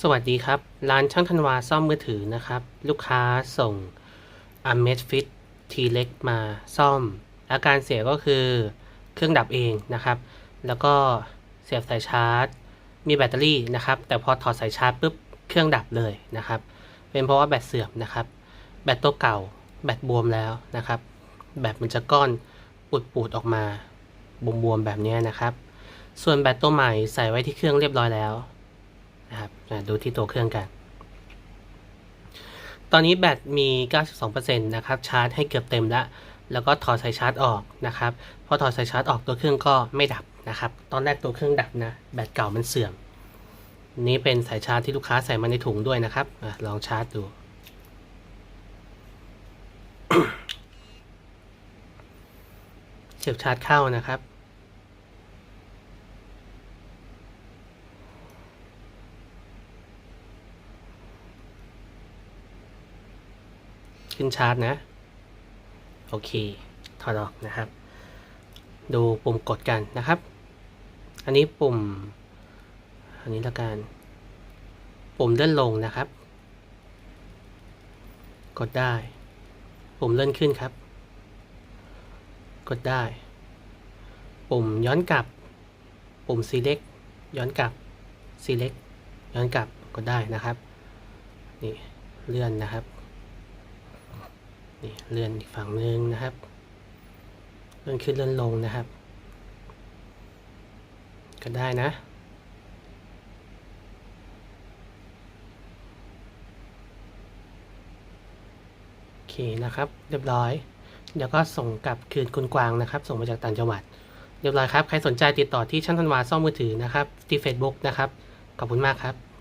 สวัสดีครับ ร้านช่างธันวาซ่อมมือถือนะครับ ลูกค้าส่ง a m e z Fit T เล็กมาซ่อม อาการเสียก็คือเครื่องดับเองนะครับ แล้วก็เสียบสายชาร์จ มีแบตเตอรี่นะครับ แต่พอถอดสายชาร์จปุ๊บเครื่องดับเลยนะครับ เป็นเพราะว่าแบตเสื่อมนะครับ แบตตัวเก่า แบตบวมแล้วนะครับ แบตมันจะก้อนปูดๆออกมาบวมๆแบบนี้นะครับ ส่วนแบตตัวใหม่ใส่ไว้ที่เครื่องเรียบร้อยแล้ว ดูที่ตัวเครื่องกัน ตอนนี้แบตมี 92%นะครับ ชาร์จให้เกือบเต็มแล้ว แล้วก็ถอดสายชาร์จออกนะครับ พอถอดสายชาร์จออกตัวเครื่องก็ไม่ดับนะครับ ตอนแรกตัวเครื่องดับนะ แบตเก่ามันเสื่อม นี่เป็นสายชาร์จที่ลูกค้าใส่มาในถุงด้วยนะครับอลองชาร์จดูเสียบชาร์จเข้านะครับ ขึ้นชาร์จนะ โอเค ถอดออกนะครับ ดูปุ่มกดกันนะครับ อันนี้ปุ่ม อันนี้ละกันปุ่มเลื่อนลงนะครับ กดได้ ปุ่มเลื่อนขึ้นครับ กดได้ ปุ่มย้อนกลับ ปุ่ม select ย้อนกลับ select ย้อนกลับกดได้นะครับ นี่เลื่อนนะครับ นี่เลื่อนอีกฝั่งนึงนะครับเลื่อนขึ้นเลื่อนลงนะครับ ก็ได้นะโอเคนะครับ เรียบร้อย เดี๋ยวก็ส่งกลับคืนคุณกวางนะครับ ส่งมาจากต่างจังหวัด เรียบร้อยครับ ใครสนใจติดต่อที่ช่างธันวาซ่อมมือถือนะครับที่ Facebook นะครับ ขอบคุณมากครับ